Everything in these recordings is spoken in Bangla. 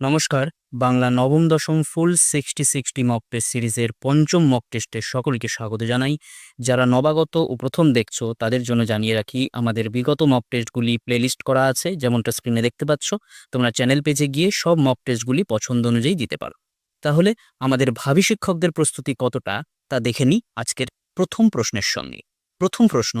নমস্কার, বাংলা নবম দশম full sixty sixty mock test সিরিজের পঞ্চম মক টেস্টে সকলকে স্বাগত জানাই। যারা নবাগত ও প্রথম দেখছ, তাদের জন্য জানিয়ে রাখি, আমাদের বিগত মক টেস্টগুলি প্লেলিস্ট করা আছে, যেমনটা স্ক্রিনে দেখতে পাচ্ছ। তোমরা চ্যানেল পেজে গিয়ে সব মক টেস্টগুলি পছন্দ অনুযায়ী দিতে পারো। তাহলে, আমাদের ভাবি শিক্ষকদের প্রস্তুতি কতটা, তা দেখে নিই আজকের প্রথম প্রশ্নের সঙ্গে। প্রথম প্রশ্ন,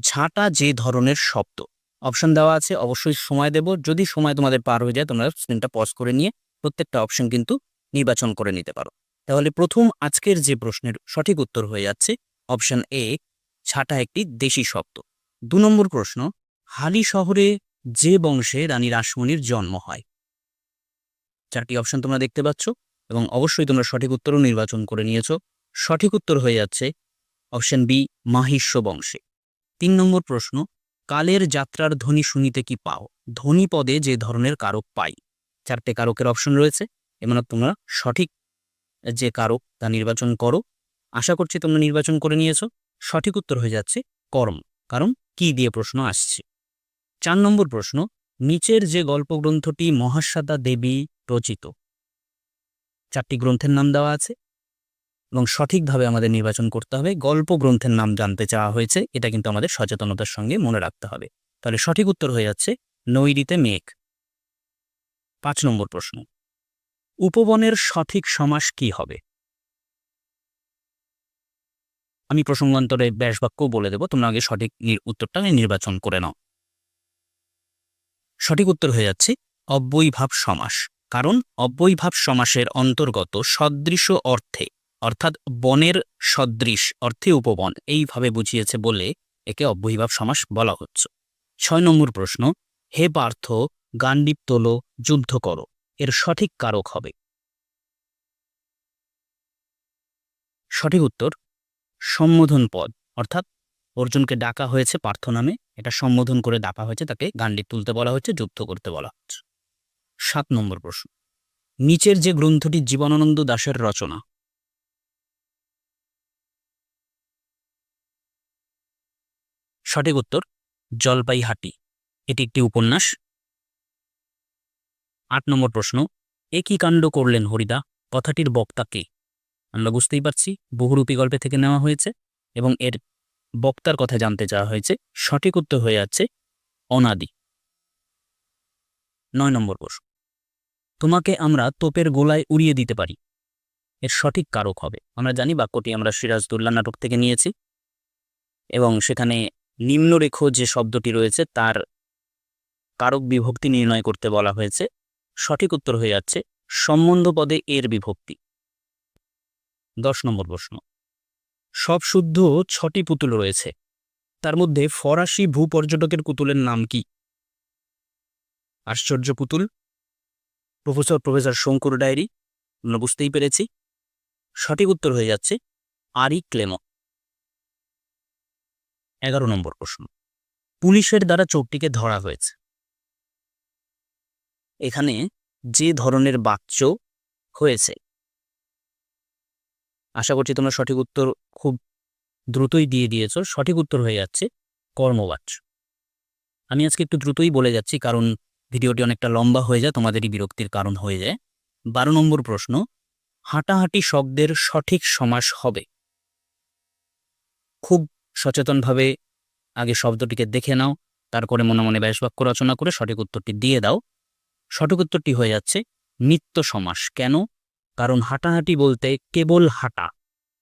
ঝাঁটা যে ধরনের শব্দ। অপশন দেওয়া আছে, অবশ্যই সময় দেব। যদি সময় তোমাদের পার হয়ে যায়, তোমরা স্ক্রিনটা পজ করে নিয়ে প্রত্যেকটা অপশন কিন্তু নির্বাচন করে নিতে পারো। তাহলে প্রথম আজকের যে প্রশ্নের সঠিক উত্তর হয়ে যাচ্ছে অপশন এ ছাটা একটি দেশি শব্দ। দু নম্বর প্রশ্ন, হালি শহরে যে বংশে রানী রাসমণির জন্ম হয়? চারটি অপশন তোমরা দেখতে পাচ্ছ এবং অবশ্যই তোমরা সঠিক উত্তরও নির্বাচন করে নিয়েছো। সঠিক উত্তর হয়ে যাচ্ছে অপশন বি মাহিষ্য বংশে। তিন নম্বর প্রশ্ন কালের যাত্রার ধ্বনি শুনিতে কি পাও? ধ্বনি পদে যে ধরনের কারক পাই। চারটে কারকের অপশন রয়েছে। এমন তোমরা সঠিক যে কারক তা নির্বাচন করো। আশা করছি তোমরা নির্বাচন করে নিয়েছো। সঠিক উত্তর হয়ে যাচ্ছে কর্ম। কারণ কি দিয়ে প্রশ্ন আসছে? চার নম্বর প্রশ্ন, নিচের যে গল্পগ্রন্থটি মহাশ্বাতা দেবী রচিত, চারটি গ্রন্থের নাম দেওয়া আছে। এবং সঠিকভাবে আমাদের নির্বাচন করতে হবে। গল্প গ্রন্থের নাম জানতে চাওয়া হয়েছে, এটা কিন্তু আমাদের সচেতনতার সঙ্গে মনে রাখতে হবে। তাহলে সঠিক উত্তর হয়ে যাচ্ছে, নৈরিতে মেঘ। পাঁচ নম্বর প্রশ্ন। উপবনের সঠিক সমাস কি হবে? আমি প্রসঙ্গান্তরে ব্যাসবাক্যও বলে দেব, তোমরা আগে সঠিক উত্তরটা নির্বাচন করে নাও। সঠিক উত্তর হয়ে যাচ্ছে, অব্যয়ীভাব সমাস। কারণ অব্যয়ীভাব সমাসের অন্তর্গত সদৃশ অর্থে অর্থাৎ বনের সদৃশ, অর্থে উপবন, এইভাবে বুঝিয়েছে বলে একে অব্যয়ীভাব সমাস বলা হচ্ছে। ছয় নম্বর প্রশ্ন, হে পার্থ গান্ডীপ তোলো, যুদ্ধ করো, এর সঠিক কারক হবে। সঠিক উত্তর, সম্বোধন পদ, অর্থাৎ অর্জুনকে ডাকা হয়েছে পার্থ নামে, এটা সম্বোধন করে ডাকা হয়েছে, তাকে গান্ডীপ তুলতে বলা হচ্ছে যুদ্ধ করতে বলা হচ্ছে। সাত নম্বর প্রশ্ন, নিচের যে গ্রন্থটি জীবনানন্দ দাশের রচনা সঠিক উত্তর, জলপাইহাটি। এটি একটি উপন্যাস। আট নম্বর প্রশ্ন, এ কি কাণ্ড করলেন হরিদা? কথাটির বক্তা কে? আমরা বুঝতেই পারছি, বহুরূপী গল্পে থেকে নেওয়া হয়েছে এবং এর বক্তার কথা জানতে চাওয়া হয়েছে, সঠিক উত্তর হয়ে যাচ্ছে অনাদি। নয় নম্বর প্রশ্ন, তোমাকে আমরা তোপের গোলায় উড়িয়ে দিতে পারি। এর সঠিক কারক হবে। আমরা জানি বাক্যটি আমরা সিরাজদুল্লাহ নাটক থেকে নিয়েছি এবং সেখানে নিম্নরেখ যে শব্দটি রয়েছে, তার কারক বিভক্তি নির্ণয় করতে বলা হয়েছে। সঠিক উত্তর হয়ে যাচ্ছে, সম্বন্ধ পদে এর বিভক্তি। দশ নম্বর প্রশ্ন। সব শুদ্ধ ছটি পুতুল রয়েছে। তার মধ্যে ফরাসি ভূপর্যটকের পুতুলের নাম কি? আশ্চর্য পুতুল। প্রফেসর প্রফেসর শঙ্কুর ডায়েরি। আমরা বুঝতেই পেরেছি। সঠিক উত্তর হয়ে যাচ্ছে আরি ক্লেমো এগারো নম্বর প্রশ্ন। পুলিশের দ্বারা চোরটিকে ধরা হয়েছে। এখানে যে ধরনের বাচ্চ হয়েছে। আশা করছি তোমরা সঠিক উত্তর খুব দ্রুতই দিয়ে দিয়েছ। সঠিক উত্তর হয়ে যাচ্ছে কর্মবাচ্য আমি আজকে একটু দ্রুতই বলে যাচ্ছি কারণ ভিডিওটি অনেকটা লম্বা হয়ে যায়, তোমাদেরই বিরক্তির কারণ হয়ে যায়। বারো নম্বর প্রশ্ন, হাঁটাহাঁটি শব্দের সঠিক সমাস হবে। খুব সচেতনভাবে আগে শব্দটিকে দেখে নাও, তারপরে মনে মনে ব্যাসবাক্য রচনা করে সঠিক উত্তরটি দিয়ে দাও। সঠিক উত্তরটি হয়ে যাচ্ছে, নিত্য সমাস। কেন? কারণ হাঁটাহাঁটি বলতে কেবল হাঁটা।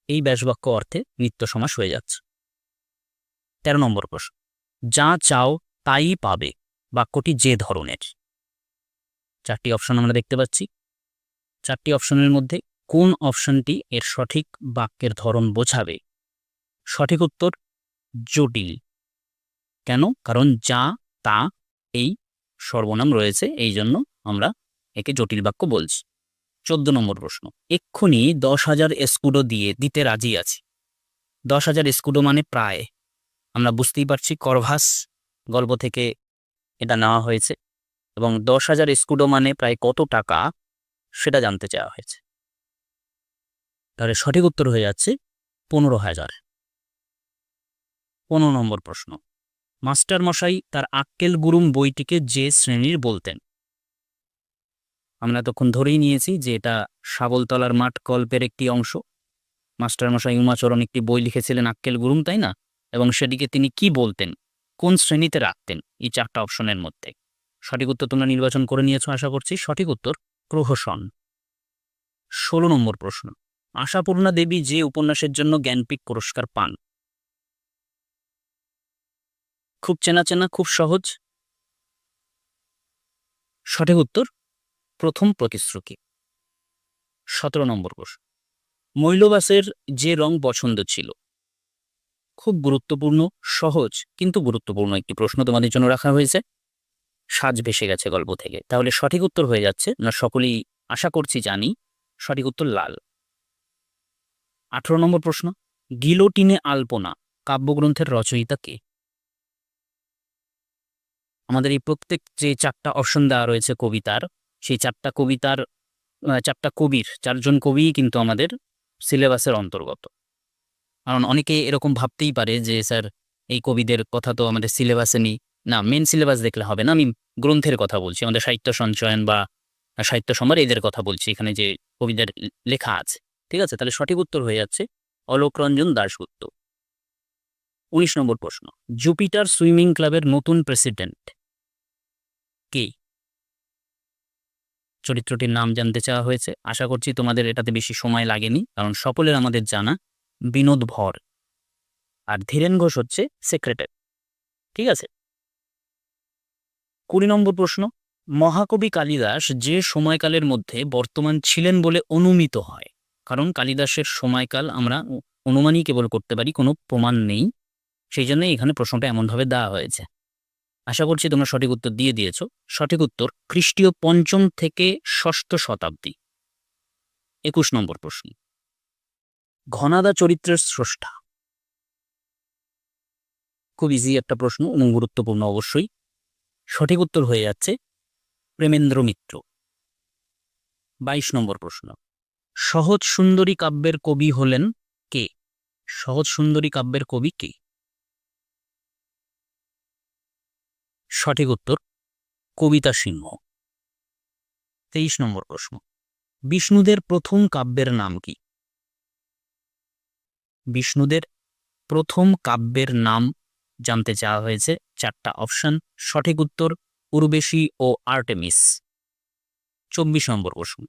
এই ব্যাসবাক্য অর্থে নিত্য সমাস হয়ে যাচ্ছে। তেরো নম্বর প্রশ্ন। যা চাও তাই পাবে। বাক্যটি যে ধরনের। চারটি অপশন আমরা দেখতে পাচ্ছি। চারটি অপশনের মধ্যে কোন অপশনটি এর সঠিক বাক্যের ধরন বোঝাবে? সঠিক উত্তর জটিল। কেন? কারণ যা, তা, এই সর্বনাম রয়েছে, এই জন্য আমরা একে জটিল বাক্য বলছি। চোদ্দ নম্বর প্রশ্ন। এক্ষুনি দশ হাজার স্কুডো দিয়ে দিতে রাজি আছি। দশ হাজার স্কুডো মানে প্রায়। আমরা বুঝতেই পারছি করভাস গল্প থেকে এটা নেওয়া হয়েছে। এবং দশ হাজার স্কুডো মানে প্রায় কত টাকা সেটা জানতে চাওয়া হয়েছে। তাহলে সঠিক উত্তর হয়ে যাচ্ছে পনেরো হাজার। পনেরো নম্বর প্রশ্ন। মাস্টার মশাই তার আক্কেল গুরুম বইটিকে যে শ্রেণির বলতেন। আমরা তখন ধরেই নিয়েছি যে এটা সাবলতলার মাঠ গল্পের একটি অংশ। মাস্টারমশাই উমাচরণ একটি বই লিখেছিলেন আক্কেল গুরুম, তাই না? এবং সেটিকে তিনি কি বলতেন? কোন শ্রেণীতে রাখতেন? এই চারটা অপশনের মধ্যে। সঠিক উত্তর তোমরা নির্বাচন করে নিয়েছো, আশা করছি। সঠিক উত্তর প্রহসন। ষোলো নম্বর প্রশ্ন। আশাপূর্ণা দেবী যে উপন্যাসের জন্য জ্ঞানপীঠ পুরস্কার পান খুব চেনা চেনা, খুব সহজ। সঠিক উত্তর, প্রথম প্রতিশ্রুতি। সতেরো নম্বর প্রশ্ন মৈলবাসের যে রং পছন্দ ছিল, খুব গুরুত্বপূর্ণ, সহজ, কিন্তু গুরুত্বপূর্ণ একটি প্রশ্ন তোমাদের জন্য রাখা হয়েছে। সাজ ভেসে গেছে গল্প থেকে। তাহলে সঠিক উত্তর হয়ে যাচ্ছে, না সকলেই আশা করছি জানি, সঠিক উত্তর লাল। আঠারো নম্বর প্রশ্ন, গিলোটিনে আলপনা, কাব্যগ্রন্থের রচয়িতা কে? আমাদের এই প্রত্যেক যে চারটা অপশন দেওয়া রয়েছে কবিতার, সেই চারটা কবিতার চারটা কবির, চারজন কবিই কিন্তু আমাদের সিলেবাসের অন্তর্গত। কারণ অনেকে এরকম ভাবতেই পারে যে, স্যার, এই কবিদের কথা তো আমাদের সিলেবাসে নেই। না মেন সিলেবাস দেখলে হবে না, আমি গ্রন্থের কথা বলছি, আমাদের সাহিত্য সঞ্চয়ন বা সাহিত্য সম্ভার এদের কথা বলছি, এখানে যে কবিদের লেখা আছে। ঠিক আছে? তাহলে সঠিক উত্তর হয়ে যাচ্ছে অলোকরঞ্জন দাশগুপ্ত। উনিশ নম্বর প্রশ্ন, জুপিটার সুইমিং ক্লাবের নতুন প্রেসিডেন্ট। কে? চরিত্রটির নাম জানতে চাওয়া হয়েছে। আশা করছি তোমাদের এটাতে বেশি সময় লাগেনি, কারণ সকলের আমাদের জানা বিনোদ ভর। আর ধীরেন ঘোষ হচ্ছে সেক্রেটারি ঠিক আছে? কুড়ি নম্বর প্রশ্ন। মহাকবি কালিদাস যে সময়কালের মধ্যে বর্তমান ছিলেন বলে অনুমিত হয়। কারণ কালিদাসের সময়কাল আমরা অনুমানই কেবল করতে পারি, কোনো প্রমাণ নেই। সেই জন্য এখানে প্রশ্নটা এমনভাবে দেওয়া হয়েছে। আশা করছি তোমরা সঠিক উত্তর দিয়ে দিয়েছ। সঠিক উত্তর, খ্রিস্টীয় পঞ্চম থেকে ষষ্ঠ শতাব্দী। একুশ নম্বর প্রশ্ন। ঘনাদা চরিত্রের স্রষ্টা। খুব ইজি একটা প্রশ্ন এবং গুরুত্বপূর্ণ অবশ্যই। সঠিক উত্তর হয়ে যাচ্ছে, প্রেমেন্দ্র মিত্র। বাইশ নম্বর প্রশ্ন। সহজ সুন্দরী কাব্যের কবি হলেন কে? সহজ সুন্দরী কাব্যের কবি কে? সঠিক উত্তর কবিতা সিংহ। তেইশ নম্বর প্রশ্ন, বিষ্ণুদের প্রথম কাব্যের নাম কি? বিষ্ণুদের প্রথম কাব্যের নাম জানতে চাওয়া হয়েছে চারটা অপশন, সঠিক উত্তর উর্বেশী ও আর্টেমিস। চব্বিশ নম্বর প্রশ্ন,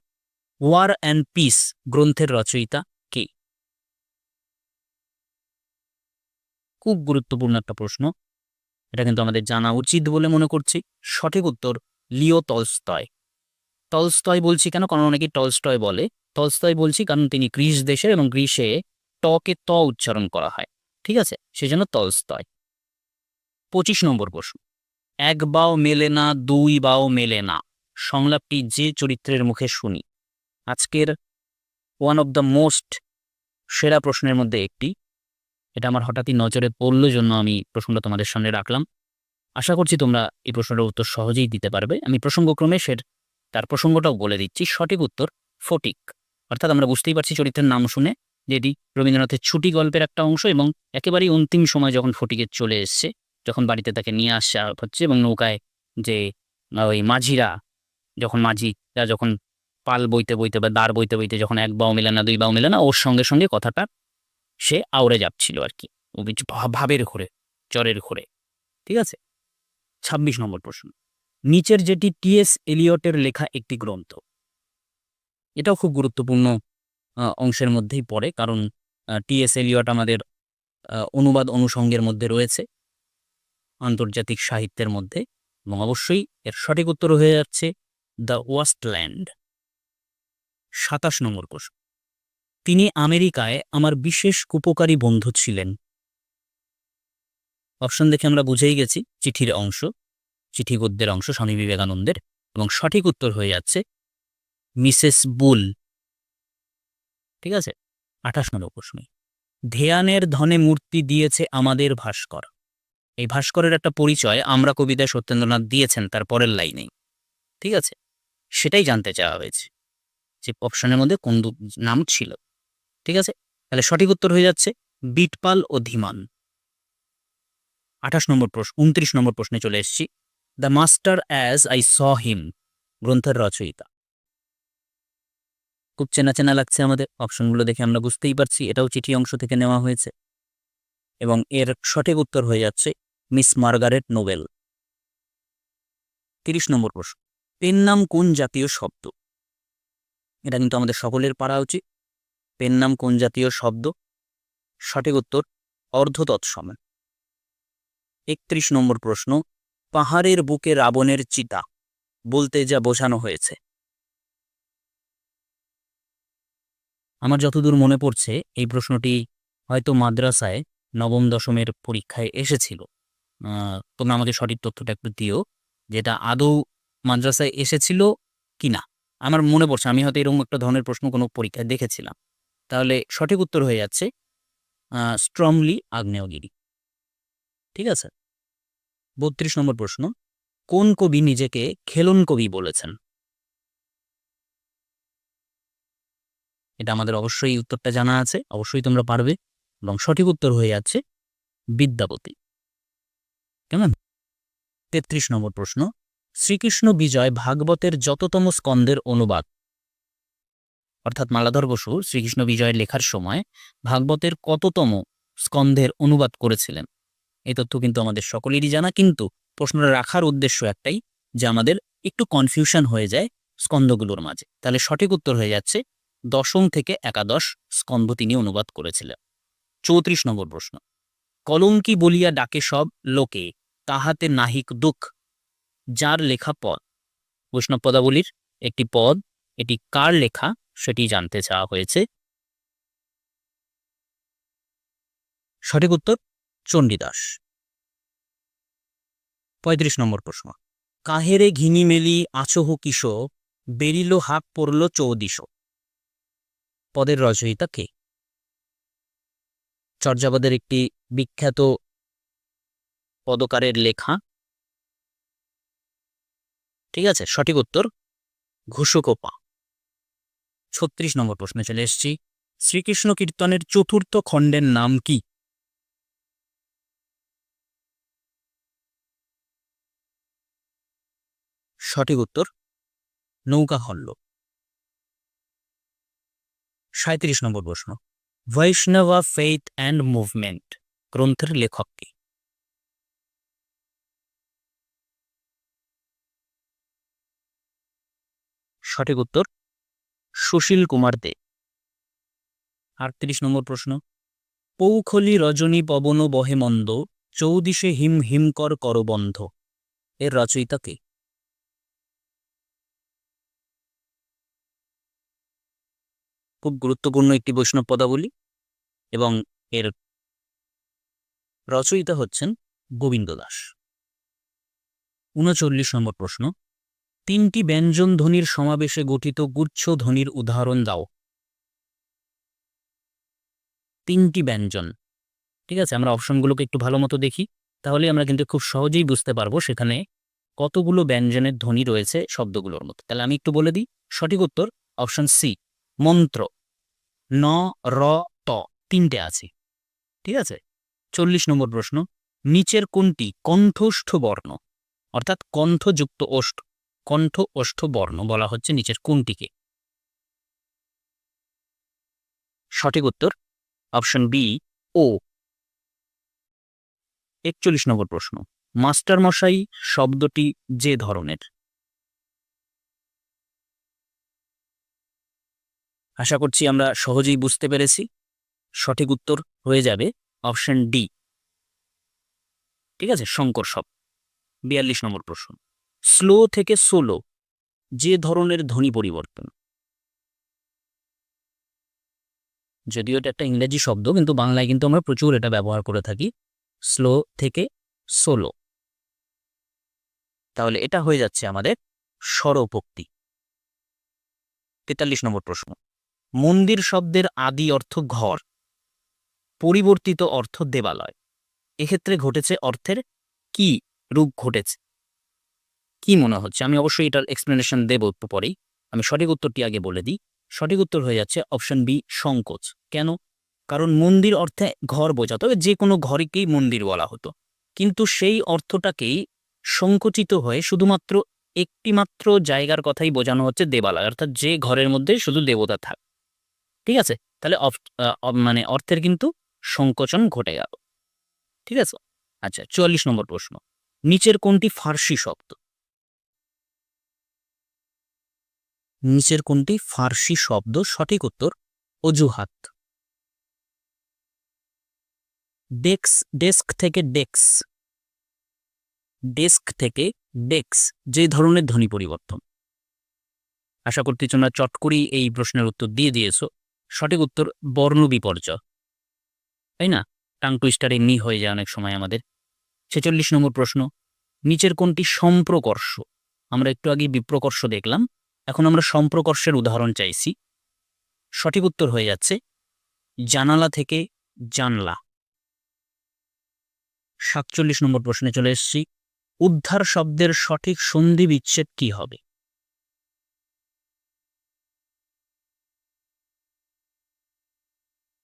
ওয়ার অ্যান্ড পিস গ্রন্থের রচয়িতা কে? খুব গুরুত্বপূর্ণ একটা প্রশ্ন এটা কিন্তু আমাদের জানা উচিত বলে মনে করছি। সঠিক উত্তর লিও তলস্তয় তলস্তয় বলছি কেন? কারণ অনেকে টলস্টয় বলে। তলস্তয় বলছি কারণ তিনি গ্রিস দেশের এবং গ্রিসে টকে ত উচ্চারণ করা হয়। ঠিক আছে? সেজন্য তলস্তয় পঁচিশ নম্বর প্রশ্ন। এক বাও মেলে না, দুই বাও মেলে না। সংলাপটি যে চরিত্রের মুখে শুনি। আজকের ওয়ান অফ দ্য মোস্ট সেরা প্রশ্নের মধ্যে একটি। এটা আমার হঠাৎই নজরে পড়ল জন্য আমি প্রশ্নটা তোমাদের সামনে রাখলাম। আশা করছি তোমরা এই প্রশ্নটার উত্তর সহজেই দিতে পারবে। আমি প্রসঙ্গক্রমে সে তার প্রসঙ্গটাও বলে দিচ্ছি। সঠিক উত্তর ফটিক। অর্থাৎ আমরা বুঝতেই পারছি চরিত্রের নাম শুনে যে এটি রবীন্দ্রনাথের ছুটি গল্পের একটা অংশ এবং একেবারেই অন্তিম সময় যখন ফটিকের চলে এসছে, যখন বাড়িতে তাকে নিয়ে আসা হচ্ছে এবং নৌকায় যে ওই মাঝিরা, যখন মাঝিরা যখন পাল বইতে বইতে বা দাঁড় বইতে বইতে যখন এক বাও মেলে না, দুই বাও মেলে না, ওর সঙ্গে সঙ্গে কথাটা সে আউড়ে যাচ্ছিল আর কি। ভাবের ঘোরে চরের ঘোরে। ঠিক আছে? ছাব্বিশ নম্বর প্রশ্ন। নিচের যেটি টিএস এলিয়টের লেখা একটি গ্রন্থ। এটাও খুব গুরুত্বপূর্ণ অংশের মধ্যেই পড়ে কারণ টিএস এলিয়ট আমাদের অনুবাদ অনুষঙ্গের মধ্যে রয়েছে, আন্তর্জাতিক সাহিত্যের মধ্যে এবং অবশ্যই এর সঠিক উত্তর হয়ে যাচ্ছে দ্য ওয়াস্টল্যান্ড। সাতাশ নম্বর প্রশ্ন। তিনি আমেরিকায় আমার বিশেষ উপকারী বন্ধু ছিলেন। অপশন দেখে আমরা বুঝেই গেছি, চিঠির অংশ চিঠি গদ্যের অংশ স্বামী বিবেকানন্দের এবং সঠিক উত্তর হয়ে যাচ্ছে মিসেস বুল। ঠিক আছে? আঠাশ নম্বর প্রশ্ন ধ্যানের ধনে মূর্তি দিয়েছে আমাদের ভাস্কর। এই ভাস্করের একটা পরিচয় আমরা কবিতায় সত্যেন্দ্রনাথ দিয়েছেন, তার পরের লাইনেই। ঠিক আছে? সেটাই জানতে চাওয়া হয়েছে যে অপশনের মধ্যে কোন নাম ছিল। ঠিক আছে? তাহলে সঠিক উত্তর হয়ে যাচ্ছে বিটপাল ও ধীমান। আঠাশ নম্বর প্রশ্ন, উনত্রিশ নম্বর প্রশ্নে চলে এসেছি। The master as I saw him গ্রন্থের রচয়িতা। খুব চেনা চেনা লাগছে আমাদের, অপশনগুলো দেখে আমরা বুঝতেই পারছি, এটাও চিঠি অংশ থেকে নেওয়া হয়েছে। এবং এর সঠিক উত্তর হয়ে যাচ্ছে মিস মার্গারেট নোবেল। তিরিশ নম্বর প্রশ্ন পেন নাম কোন জাতীয় শব্দ? এটা কিন্তু আমাদের সকলের পারা উচিত। পেন নাম কোন জাতীয় শব্দ? সঠিক উত্তর অর্ধ তৎসম একত্রিশ নম্বর প্রশ্ন, পাহাড়ের বুকে রাবণের চিতা, বলতে যা বোঝানো হয়েছে। আমার যতদূর মনে পড়ছে, এই প্রশ্নটি হয়তো মাদ্রাসায় নবম দশমের পরীক্ষায় এসেছিল। তোমরা আমাকে সঠিক তথ্যটা একটু দিও, যেটা আদৌ মাদ্রাসায় এসেছিল কি না আমার মনে পড়ছে, আমি হয়তো এরকম একটা ধরনের প্রশ্ন কোনো পরীক্ষায় দেখেছিলাম। তাহলে সঠিক উত্তর হয়ে যাচ্ছে স্ট্রংলি আগ্নেয়গিরি। ঠিক আছে? বত্রিশ নম্বর প্রশ্ন, কোন কবি নিজেকে খেলন কবি বলেছেন? এটা আমাদের অবশ্যই উত্তরটা জানা আছে, অবশ্যই তোমরা পারবে এবং সঠিক উত্তর হয়ে যাচ্ছে বিদ্যাপতি। কেমন? তেত্রিশ নম্বর প্রশ্ন, শ্রীকৃষ্ণ বিজয় ভাগবতের যততম স্কন্দের অনুবাদ অর্থাৎ মালাধর বসু শ্রীকৃষ্ণ বিজয়ের লেখার সময় ভাগবতের কততম স্কন্ধের অনুবাদ করেছিলেন। এই তথ্য কিন্তু আমাদের সকলেরই জানা, কিন্তু প্রশ্নটা রাখার উদ্দেশ্য একটাই যে আমাদের একটু কনফিউশন হয়ে যায় স্কন্ধগুলোর মাঝে। তাহলে সঠিক উত্তর হয়ে যাচ্ছে, দশম থেকে একাদশ স্কন্ধ তিনি অনুবাদ করেছিলেন। চৌত্রিশ নম্বর প্রশ্ন কলঙ্কি বলিয়া ডাকে সব লোকে, তাহাতে নাহিক দুঃখ, যার লেখা পদ? বৈষ্ণব পদাবলীর একটি পদ, এটি কার লেখা? সেটি জানতে চাওয়া হয়েছে। সঠিক উত্তর, চণ্ডীদাস। পঁয়ত্রিশ নম্বর প্রশ্ন। কাহেরে ঘিনি মেলি আচহ কিশ, বেরিল হাক পড়ল চৌদিশ। পদের রচয়িতা কে? চর্যাপদের একটি বিখ্যাত পদকারের লেখা। ঠিক আছে, সঠিক উত্তর, ঘোষকোপা। ছত্রিশ নম্বর প্রশ্নে চলে এসেছি। শ্রীকৃষ্ণ কীর্তনের চতুর্থ খণ্ডের নাম কি? সঠিক উত্তর, নৌকা খণ্ড সাঁত্রিশ নম্বর প্রশ্ন, বৈষ্ণবা ফেইথ অ্যান্ড মুভমেন্ট গ্রন্থের লেখক কি? সঠিক উত্তর সুশীল কুমার দে। আটত্রিশ নম্বর প্রশ্ন। পৌখলি রজনী পবন বহে মন্দ, চৌদিশে হিম হিমকর করবন্ধ এর রচয়িতা কে? খুব গুরুত্বপূর্ণ একটি বৈষ্ণব পদাবলী এবং এর রচয়িতা হচ্ছেন গোবিন্দ দাস। উনচল্লিশ নম্বর প্রশ্ন। তিনটি ব্যঞ্জন ধ্বনির সমাবেশে গঠিত গুচ্ছ ধ্বনির উদাহরণ দাও। তিনটি ব্যঞ্জন। ঠিক আছে, আমরা অপশনগুলোকে একটু ভালো মতো দেখি, তাহলে আমরা কিন্তু খুব সহজেই বুঝতে পারব সেখানে কতগুলো ব্যঞ্জনের ধ্বনি রয়েছে শব্দগুলোর মধ্যে। তাহলে আমি একটু বলে দিই, সঠিক উত্তর, অপশন সি, মন্ত্র। ন, র, ত, তিনটে আছে। ঠিক আছে? চল্লিশ নম্বর প্রশ্ন, নিচের কোনটি কণ্ঠস্থ বর্ণ? অর্থাৎ কণ্ঠযুক্ত ওষ্ঠ। কণ্ঠ ওষ্ঠ বর্ণ বলা হচ্ছে নিচের কোনটিকে? সঠিক উত্তর, অপশন বি, ও। একচল্লিশ নম্বর প্রশ্ন মাস্টার মশাই শব্দটি যে ধরনের? আশা করছি আমরা সহজেই বুঝতে পেরেছি। সঠিক উত্তর হয়ে যাবে অপশন ডি। ঠিক আছে, শঙ্কর শব বিয়াল্লিশ নম্বর প্রশ্ন স্লো থেকে সোলো, যে ধরনের ধ্বনি পরিবর্তন। যদিও এটা একটা ইংরেজি শব্দ, কিন্তু বাংলায় কিন্তু আমরা প্রচুর এটা ব্যবহার করে থাকি। স্লো থেকে সোলো। তাহলে এটা হয়ে যাচ্ছে আমাদের স্বরোপক্তি। তেতাল্লিশ নম্বর প্রশ্ন। মন্দির শব্দের আদি অর্থ ঘর, পরিবর্তিত অর্থ দেবালয়। এক্ষেত্রে ঘটেছে অর্থের কি রূপ ঘটেছে? কি মনে হচ্ছে? আমি অবশ্যই এটার এক্সপ্লেনেশন দেব পরেই। আমি সঠিক উত্তরটি আগে বলে দিই। সঠিক উত্তর হয়ে যাচ্ছে অপশন বি সংকোচ। কেন? কারণ মন্দির অর্থে ঘর বোঝাতো তবে যে কোনো ঘরকেই মন্দির বলা হতো। কিন্তু সেই অর্থটাকেই সংকুচিত হয়ে শুধুমাত্র একটি মাত্র জায়গার কথাই বোঝানো হচ্ছে দেবালয়। অর্থাৎ যে ঘরের মধ্যে শুধু দেবতা থাক। ঠিক আছে? তাহলে মানে অর্থের কিন্তু সংকোচন ঘটে গেল। ঠিক আছে? আচ্ছা চুয়াল্লিশ নম্বর প্রশ্ন। নিচের কোনটি ফার্সি শব্দ? নিচের কোনটি ফার্সি শব্দ সঠিক উত্তর? অজুহাত। ডেক্স, ডেস্ক থেকে ডেক্স। ডেস্ক থেকে ডেক্স, যে ধরনের ধ্বনি পরিবর্তন। আশা করতে তোমরা চট করেই এই প্রশ্নের উত্তর দিয়ে দিয়েছ। সঠিক উত্তর, বর্ণ বিপর্যয়। তাই না? টাং টুইস্টার এমনি হয়ে যায় অনেক সময় আমাদের। ছেচল্লিশ নম্বর প্রশ্ন, নিচের কোনটি সম্প্রকর্ষ? আমরা একটু আগে বিপ্রকর্ষ দেখলাম। এখন আমরা সম্প্রকর্ষের উদাহরণ চাইছি। সঠিক উত্তর হয়ে যাচ্ছে, জানালা থেকে জানলা। সাতচল্লিশ নম্বর প্রশ্নে চলে এসেছি, উদ্ধার শব্দের সঠিক সন্ধি বিচ্ছেদ কি হবে?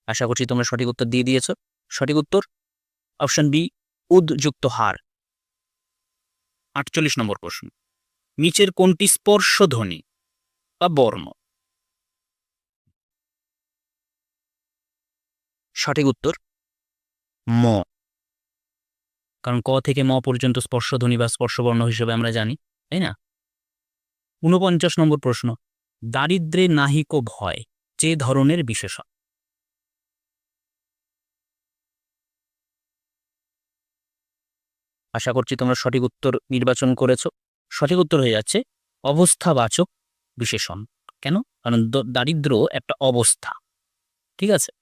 আশা করছি তোমরা সঠিক উত্তর দিয়ে দিয়েছ। সঠিক উত্তর, অপশন বি, উদ্যুক্ত হার। আটচল্লিশ নম্বর প্রশ্ন, নিচের কোনটি স্পর্শ ধ্বনি বা বর্ণ? সঠিক উত্তর ম। কারণ ক থেকে ম পর্যন্ত স্পর্শধ্বনি বা স্পর্শবর্ণ হিসেবে আমরা জানি তাই না? ঊনপঞ্চাশ নম্বর প্রশ্ন দারিদ্রে নাহিক ভয় যে ধরনের বিশেষণ? আশা করছি তোমরা সঠিক উত্তর নির্বাচন করেছ। সঠিক উত্তর হয়ে যাচ্ছে অবস্থাবাচক বিশেষণ। কেন? কারণ দারিদ্র একটা অবস্থা। ঠিক আছে?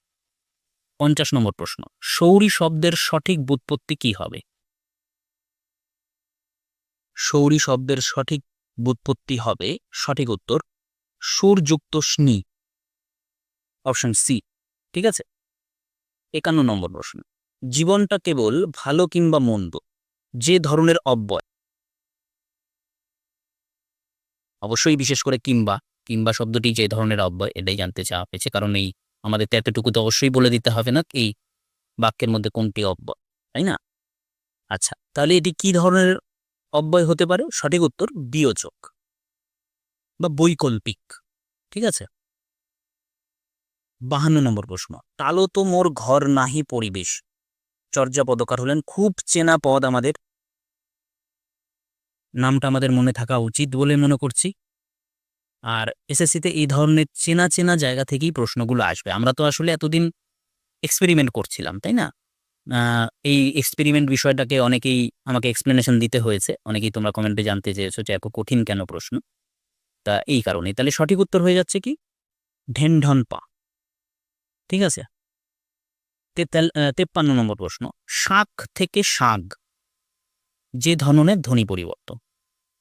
পঞ্চাশ নম্বর প্রশ্ন, সৌরি শব্দের সঠিক বুৎপত্তি কি হবে? সৌরি শব্দের সঠিক বুৎপত্তি হবে, সঠিক উত্তর, সুরযুক্ত স্নি। Option C. ঠিক আছে? একান্ন নম্বর প্রশ্ন, জীবনটা কেবল ভালো কিংবা মন্দ, যে ধরনের অব্যয়। অবশ্যই বিশেষ করে কিংবা কিংবা শব্দটি যে ধরনের অব্যয় এটাই জানতে চাওয়া হয়েছে। কারণ এই আমাদের তো এতটুকু তো অবশ্যই বলে দিতে হবে না এই বাক্যের মধ্যে কোনটি অব্যয় তাই না? আচ্ছা তাহলে এটি কি ধরনের অব্যয় হতে পারে? সঠিক উত্তর, বিয়োজক বা বৈকল্পিক, ঠিক আছে? বাহান্ন নম্বর প্রশ্ন তালো তো মোর ঘর নাহি পরিবেশ। চর্যা পদকার হলেন, খুব চেনা পদ আমাদের নামটা আমাদের মনে থাকা উচিত বলে মনে করছি। আর এসএসসিতে এই ধরনের চেনা চেনা জায়গা থেকেই প্রশ্নগুলো আসবে। আমরা তো আসলে এতদিন এক্সপেরিমেন্ট করছিলাম, তাই না? এই এক্সপেরিমেন্ট বিষয়টাকে অনেকেই আমাকে এক্সপ্লেনেশন দিতে হয়েছে। অনেকেই তোমরা কমেন্টে জানতে চেয়েছো যে এত কঠিন কেন প্রশ্ন? তা এই কারণে তাহলে সঠিক উত্তর হয়ে যাচ্ছে কি? ঢেনঢন পা। ঠিক আছে? তেপ্পান্ন নম্বর প্রশ্ন। শাক থেকে শাক যে ধরনের ধ্বনি পরিবর্তন।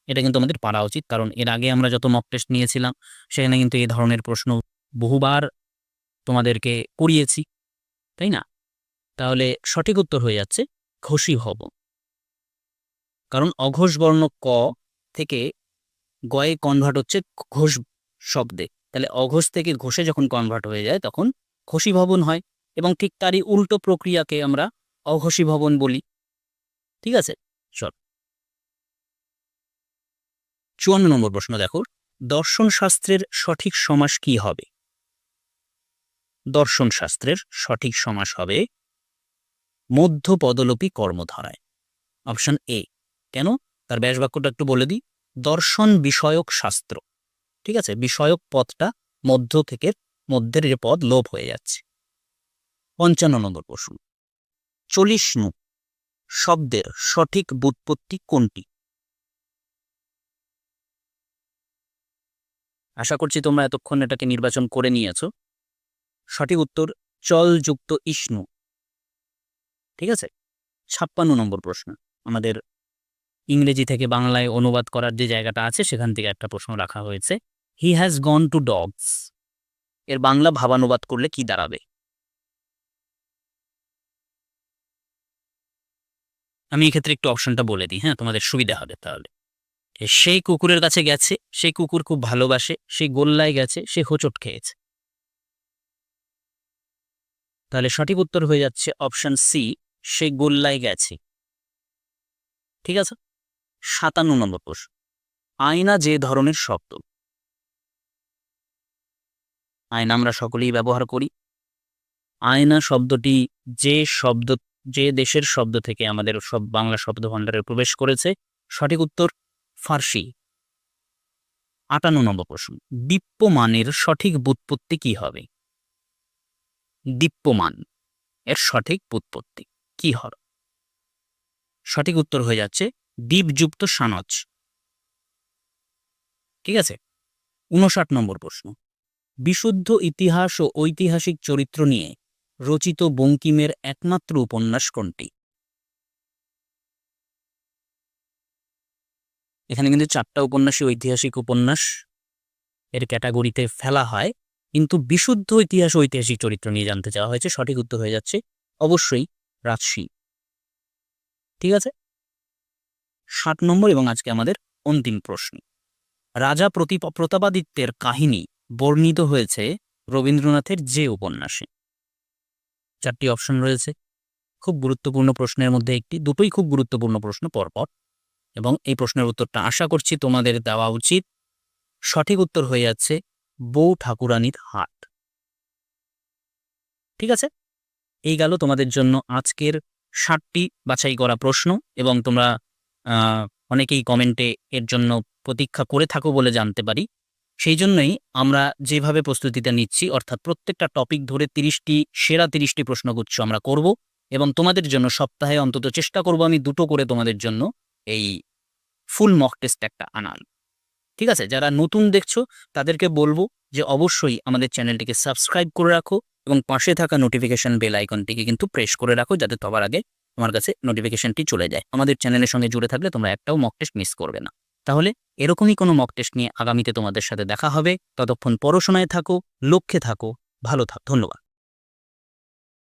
এটা কিন্তু আমাদের পারা উচিত। কারণ এর আগে আমরা যত মক টেস্ট নিয়েছিলাম, সেখানে কিন্তু এই ধরনের প্রশ্ন বহুবার তোমাদেরকে করিয়েছি, তাই না? তাহলে সঠিক উত্তর হয়ে যাচ্ছে, ঘষি হব। কারণ অঘোষ বর্ণ ক থেকে গয়ে কনভার্ট হচ্ছে ঘোষ শব্দে। তাহলে অঘোষ থেকে ঘোষে যখন কনভার্ট হয়ে যায়, তখন ঘষি ভবন হয় এবং ঠিক তারই উল্টো প্রক্রিয়াকে আমরা অঘোষী ভবন বলি। ঠিক আছে? চল। চুয়ান্ন নম্বর প্রশ্ন দেখো। দর্শন শাস্ত্রের সঠিক সমাস কি হবে? দর্শন শাস্ত্রের সঠিক সমাস হবে মধ্য পদলোপী কর্মধারায়। Option A. কেন? তার ব্যাস বাক্যটা একটু বলে দিই। দর্শন বিষয়ক শাস্ত্র। ঠিক আছে? বিষয়ক পদটা মধ্য থেকে মধ্যের যে পদ লোপ হয়ে যাচ্ছে। পঞ্চান্ন নম্বর প্রশ্ন। চল্লিশ নু শব্দের সঠিক বুৎপত্তি কোনটি? আশা করছি তোমরা এতক্ষণ এটাকে নির্বাচন করে নিয়েছো। সঠিক উত্তর, চলযুক্ত ইষ্ণু। ঠিক আছে? ছাপ্পান্ন নম্বর প্রশ্ন। আমাদের ইংরেজি থেকে বাংলায় অনুবাদ করার যে জায়গাটা আছে, সেখান থেকে একটা প্রশ্ন রাখা হয়েছে। He has gone to dogs এর বাংলা ভাবানুবাদ করলে কি দাঁড়াবে? আমি এক্ষেত্রে একটু অপশনটা বলে দিই হ্যাঁ? তোমাদের সুবিধা হবে তাহলে। সেই কুকুরের কাছে গেছে সেই কুকুর খুব ভালোবাসে সেই গোল্লায় গেছে, সে হোঁচট খেয়েছে। তাহলে সঠিক উত্তর হয়ে যাচ্ছে অপশন সি, সে গোল্লায় গেছে। ঠিক আছে? সাতান্ন নম্বর প্রশ্ন। আয়না যে ধরনের শব্দ আয়না আমরা সকলেই ব্যবহার করি। আয়না শব্দটি যে শব্দ, যে দেশের শব্দ থেকে আমাদের সব বাংলা শব্দ ভাণ্ডারে প্রবেশ করেছে, সঠিক উত্তর ফার্সি। আটান্ন নম্বর প্রশ্ন। দীপ্যমানের সঠিক বুৎপত্তি কি হবে? দীপ্যমান এর সঠিক বুৎপত্তি কি হবে? সঠিক উত্তর হয়ে যাচ্ছে দ্বীপযুক্ত সানজ। ঠিক আছে? উনষাট নম্বর প্রশ্ন। বিশুদ্ধ ইতিহাস ও ঐতিহাসিক চরিত্র নিয়ে রচিত বঙ্কিমের একমাত্র উপন্যাস কোনটি? এখানে কিন্তু চারটা উপন্যাসই ঐতিহাসিক উপন্যাস। এর ক্যাটাগরিতে ফেলা হয়, কিন্তু বিশুদ্ধ ইতিহাস ঐতিহাসিক চরিত্র নিয়ে জানতে চাওয়া হয়েছে, সঠিক উত্তর হয়ে যাচ্ছে অবশ্যই রাজশাহী ঠিক আছে? ষাট নম্বর এবং আজকে আমাদের অন্তিম প্রশ্ন। রাজা প্রতি প্রতাপাদিত্যের কাহিনী বর্ণিত হয়েছে রবীন্দ্রনাথের যে উপন্যাসে। চারটি অপশন রয়েছে। খুব গুরুত্বপূর্ণ প্রশ্নের মধ্যে একটি, দুটোই খুব গুরুত্বপূর্ণ প্রশ্ন পরপর। এবং এই প্রশ্নের উত্তরটা আশা করছি তোমাদের দেওয়া উচিত। সঠিক উত্তর হয়ে যাচ্ছে, বউ ঠাকুরানীর হাট ঠিক আছে? এই গেল তোমাদের জন্য আজকের ষাটটি বাছাই করা প্রশ্ন এবং তোমরা অনেকেই কমেন্টে এর জন্য প্রতীক্ষা করে থাকো বলে জানতে পারি। সেই জন্যই আমরা যেভাবে প্রস্তুতিটা নিচ্ছি, অর্থাৎ প্রত্যেকটা টপিক ধরে তিরিশটি, সেরা তিরিশটি প্রশ্নগুচ্ছ আমরা করব এবং তোমাদের জন্য সপ্তাহে অন্তত চেষ্টা করব আমি দুটো করে তোমাদের জন্য। এই ফুল মক টেস্ট একটা আনার ঠিক আছে? যারা নতুন দেখছ, তাদেরকে বলব যে অবশ্যই আমাদের চ্যানেলটিকে সাবস্ক্রাইব করে রাখো এবং পাশে থাকা নোটিফিকেশন বেল আইকনটিকে কিন্তু প্রেস করে রাখো যাতে সবার আগে তোমার কাছে নোটিফিকেশনটি চলে যায়। আমাদের চ্যানেলের সঙ্গে জুড়ে থাকলে তোমরা একটাও মক টেস্ট মিস করবে না। তাহলে এরকমই কোনো মক টেস্ট নিয়ে আগামীতে তোমাদের সাথে দেখা হবে। ততক্ষণ পড়াশোনায় থাকো, লক্ষ্যে থাকো, ভালো থাক। ধন্যবাদ।